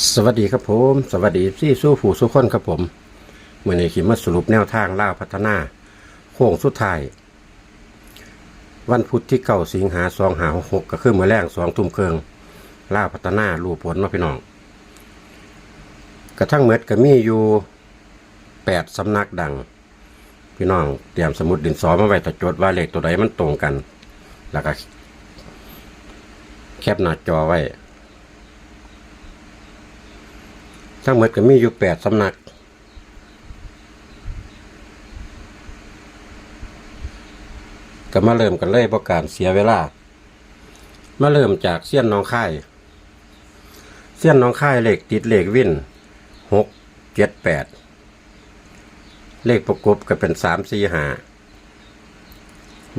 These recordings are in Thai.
สวัสดีครับผม สวัสดีที่สู้ผู้สู้คนครับผมเมื่อในขีมาสรุปแนวทางล่าพัฒนา โค้งสุดท้าย วันพุธที่เก้าสิงหาสองหาหกก็คือเมื่อแรงสองทุ่มเครื่องล่าพัฒนารูผลเนาพี่น้อง กระทั่งเม็ดก็มีอยู่แปดสำนักดัง พี่น้องเตรียมสมุดดินสอมาไว้ตะจดว่าเลขตัวใดมันตรงกัน แล้วก็แคปหน้าจอไว้ ทั้งหมดก็มีอยู่แปดสำนัก ก็มาเริ่มกันเลยประการเสียเวลา มาเริ่มจากเสี้ยนน้องค่าย เสี้ยนน้องค่ายเลขติดเหลขวินหกเจ็ดแปดเลขประกบก็เป็นสามสี่หา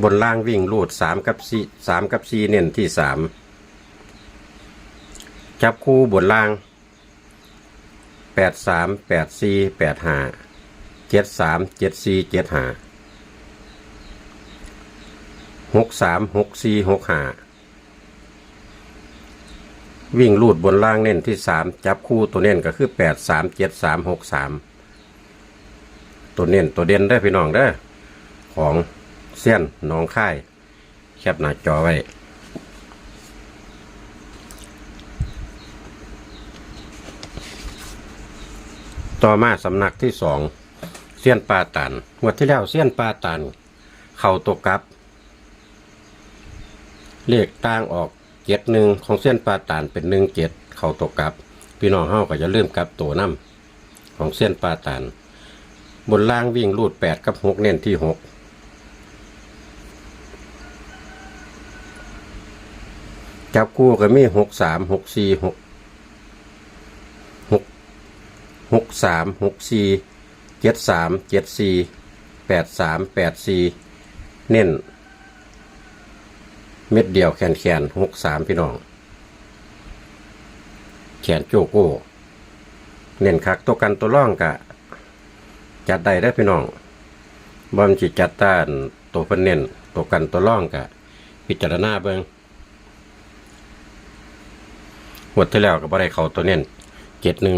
บนล่างวิ่งรูดสามกับสี่สามกับสี่เน้นที่สามจับคู่บนล่าง แปดสามแปดสี่แปดห้าเจ็ดสามเจ็ดสี่เจ็ดห้าหกสามหกสี่หกห้าวิ่งลูดบนล่างเน้นที่สามจับคู่ตัวเน้นก็คือแปดสามเจ็ดสามหกสามตัวเน้นตัวเด่นได้พี่น้องเด้ของเส้นน้องค่าย แคปหน้าจอไว้ ต่อมาสำนักที่สองเซียนปลาตันงวดที่แล้วเซียนปลาตัน เข่าตกกลับ เลขต่างออกเจ็ดหนึ่งของเส้นปลาตันเป็นหนึ่งเจ็ดเข่าตกกลับ พี่น้องเฮาก็จะเริ่มกลับตัวน้ำของเส้นปลาตันบนล่างวิ่งรูดแปดกับหกเน้นที่หกจับคู่ก็มีหกสามหกสี่หก หกสามหกสี่เจ็ดสามเจ็ดสี่แปดสามแปดสี่เน้น เม็ดเดียวแขนแขนหกสามพี่น้อง แขนโจโก้ เน้นคักตัวกันตัวร่องกะ จัดได้ได้พี่น้องบอมจิจัดต้านตัวเพิ่นเน้นตัวกันตัวร่องกะ พิจารณาเบิงหมดที่แล้วก็บ่ได้เขาตัวเน้นเจ็ดหนึ่ง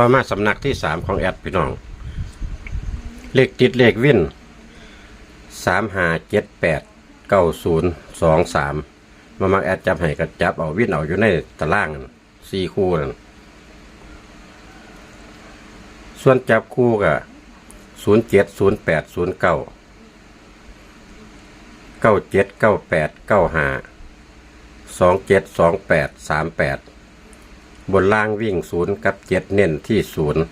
ต่อมาสำนักที่สามของแอดพี่น้อง เลขติดเลขวิ่นสามห้าเจ็ดแปดเก้าศูนย์สองสามมามักแอดจับให้กับจับเอาวิ่นเอาอยู่ในตารางสี่คู่นั่นส่วนจับคู่กับศูนย์เจ็ดศูนย์แปดศูนย์เก้าเก้าเจ็ดเก้าแปดเก้าห้าสองเจ็ดสองแปดสามแปด บนล่างวิ่งศูนย์กับเจ็ดเน้นที่ศูนย์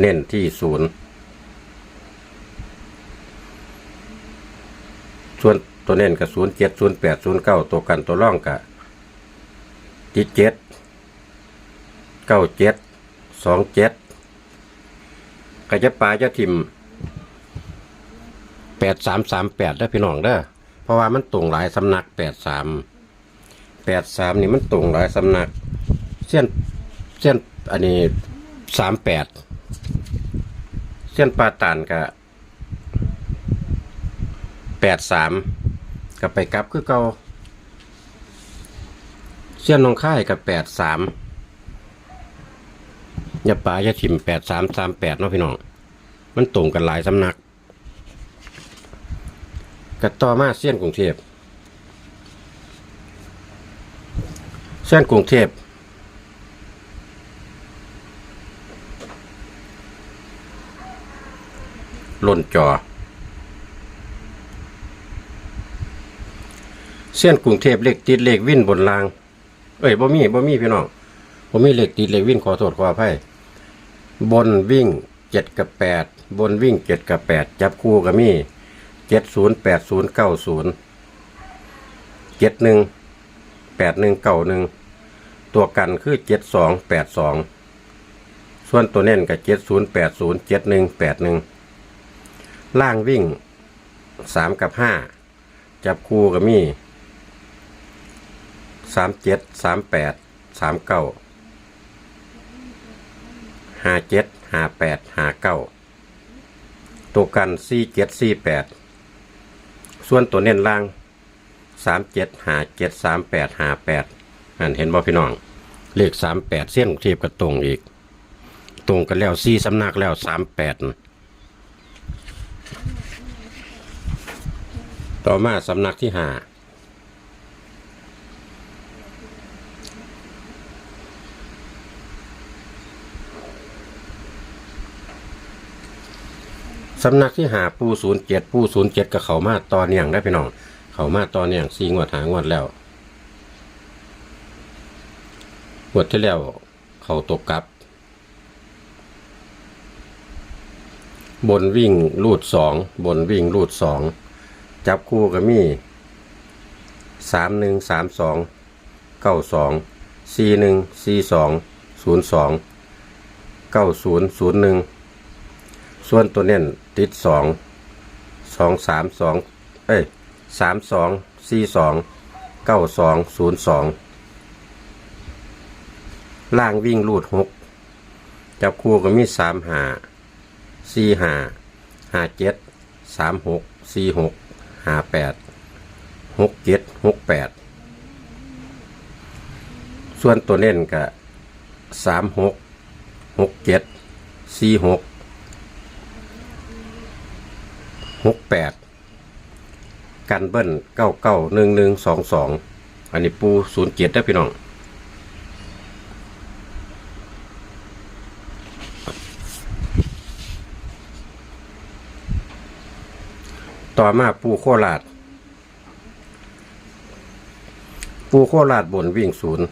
เน้นที่ศูนย์ส่วนตัวเน้นกับศูนย์เจ็ดศูนย์แปดศูนย์เก้าตัวกันตัวร่องกับจิเจ็ดเก้าเจ็ดสองเจ็ดกระจะปลาจะทิมแปดสามสามแปดได้พี่น้องเด้อเพราะว่ามันตรงหลายสำนักแปดสามแปดสามนี่มันตรงหลายสำนัก เส้นเส้นอันนี้สามแปดเส้นปลาตานกับแปดสามกับไปกลับคือเก่าเส้นนองค่ายกับแปดสามยาป่ายาถิ่มแปดสามสามแปดเนาะพี่น้องมันตรงกันหลายสำนักกับต่อมาเส้นกรุงเทพเส้นกรุงเทพ ล่นจอ เส้นกรุงเทพเลขติดเลขวิ่นบนราง เอ้ยบ่มีบ่มีพี่น้องบ่มีเลขติดเลขวิ่นขอโทษขออภัยบนวิ่งเจ็ดกับแปดบนวิ่งเจ็ดกับแปดจับคู่ก็มีเจ็ดศูนย์แปดศูนย์เก้าศูนย์เจ็ดหนึ่งแปดหนึ่งเก้าหนึ่งตัวกันคือเจ็ดสองแปดสองส่วนตัวเน้นกับเจ็ดศูนย์แปดศูนย์เจ็ดหนึ่งแปดหนึ่ง ล่างวิ่งสามกับห้าจับคู่ก็มีสามเจ็ดสามแปดสามเก้าห้าเจ็ดห้าแปดห้าเก้าตัวกันสี่เจ็ดสี่แปดส่วนตัวเน้นล่างสามเจ็ดห้าเจ็ดสามแปดห้าแปดอันเห็นบ่พี่น้อง เลขสามแปดเส้นกรุงเทพก็ตรงอีก ตรงกันแล้วสี่สำนักแล้วสามแปด ต่อมาสำนักที่หาสำนักที่หาปูศูนย์เจ็ดปูศูนย์เจ็ดกับเขามาตอนเนียงได้พี่น้อง เขามาตอนเนียงสี่งวดหางวดแล้วงวดที่แล้วเขาตกกลับ บนวิ่งรูดสองบนวิ่งรูดสอง จับคู่ก็มีสามหนึ่งสามสองเก้าสองสี่หนึ่งสี่สองศูนย์สองเก้าศูนย์ศูนย์หนึ่งส่วนตัวเน้นติดสองสองสามสองเอ้ยสามสองสี่สองเก้าสองศูนย์สองล่างวิ่งรูดหกจับคู่ก็มีสามหาสี่ห้าห้าเจ็ดสามหกสี่หก ห้าแปดหกเจ็ดหกแปดส่วนตัวเน้นก็สามหกหกเจ็ดสี่หกหกแปดกันเบิ้ลเก้าเก้าหนึ่งหนึ่งสองสองอันนี้ปูศูนย์เจ็ดได้พี่น้อง อมาปูโคราชปูโคราชบนวิ่งศูนย์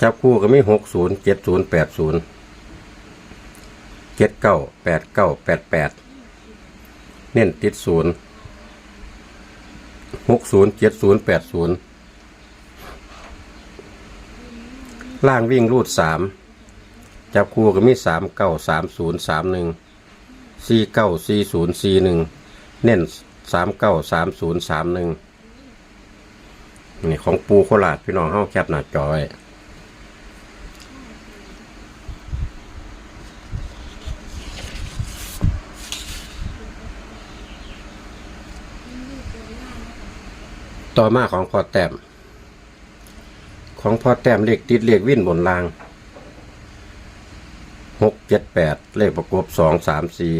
จับคู่ก็มีหกศูนย์เจ็ดศูนย์แปดศูนย์เจ็ดเก้าแปดเก้าแปดแปดเน้นติดศูนย์หกศูนย์เจ็ดศูนย์แปดศูนย์ล่างวิ่งรูดสามจับคู่ก็มีสามเก้าสามศูนย์สามหนึ่ง สี่เก้าสี่ศูนย์สี่หนึ่งเน้นสามเก้าสามศูนย์สามหนึ่งนี่ของปูโคราชพี่น้องเฮาแคปหน้าจอไว้ต่อมาของพอแต้ม ของพอแต้มเลขติดเลขวิ่นบนรางหกเจ็ดแปดเลขประกบสองสามสี่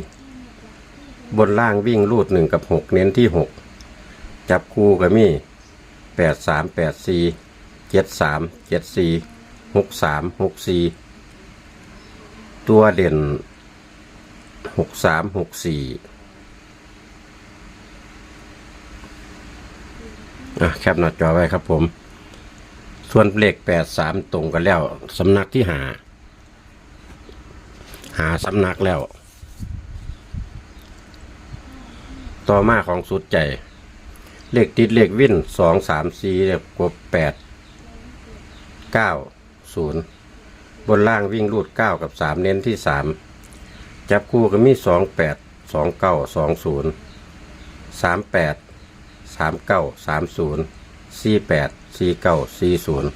บนล่างวิ่งรูดหนึ่งกับหกเน้นที่หกจับคู่กับมี่แปดสามแปดสี่เจ็ดสามเจ็ดสี่หกสามหกสี่ตัวเด่นหกสามหกสี่อะแคปหน้าจอไว้ครับผม ส่วนเลขแปดสามตรงกันแล้ว สำนักที่หา หาสำนักแล้ว ต่อมาของสุดใจ เลขติดเลขวิ่นสองสามสี่เลขกบแปดเก้าศูนย์บนล่างวิ่งรูดเก้ากับสามเน้นที่สามจับคู่ก็มีสองแปดสองเก้าสองศูนย์สามแปดสามเก้าสามศูนย์สี่แปดสี่เก้าสี่ศูนย์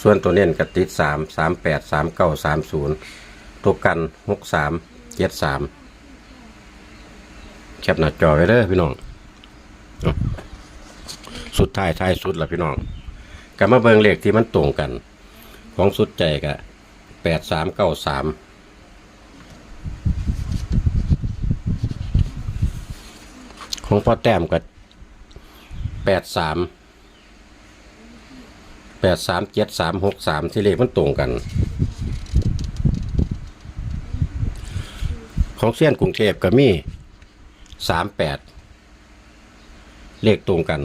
ส่วนตัวเน้นก็ติดสามสามแปดสามเก้าสามศูนย์ตัวกันหกสามเจ็ดสาม แคปหน้าจอไว้เด้อพี่น้องสุดท้ายท้ายสุดละพี่น้องกลับมาเบิงเลขที่มันตรงกัน ของสุดใจกะแปดสามเก้าสามของพ่อแต้มกับแปดสามแปดสามเจ็ดสามหกสามที่เลขมันตรงกัน ของเส้นกรุงเทพก็มี สามแปดเลขตรงกัน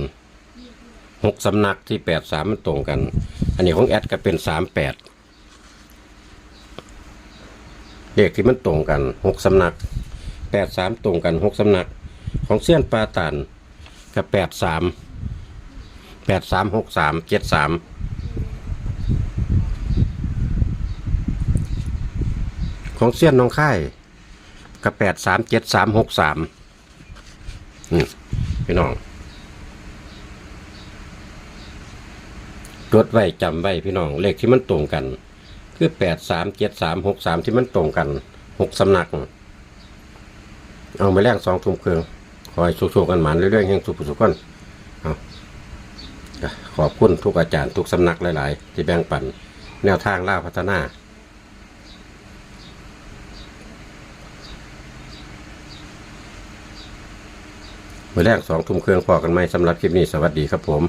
หกสำนักที่แปดสามมันตรงกัน อันนี้ของแอดก็เป็นสามแปดเลขที่มันตรงกันหกสำนักแปดสามตรงกันหกสำนัก ของเส้นปลาตันกับแปดสามแปดสามหกสามเจ็ดสามของเส้นน้องค่ายกับแปดสามเจ็ดสามหกสาม นี่พี่น้องจดไว้จำไว้พี่น้อง เลขที่มันตรงกัน คือแปดสามเจ็ดสามหกสามที่มันตรงกันหกสำนัก เอามาแลกสองทุ่มเครื่องขอให้สุขๆกันหมานเรื่อยๆแห่งสุขสุขคนเอาขอบคุณทุกอาจารย์ทุกสำนักหลาย ๆ ที่แบ่งปัน แนวทางล่าพัฒนา มื่อแรกสองทุ่มเครื่องพอกันไหมสำหรับคลิปนี้สวัสดีครับผม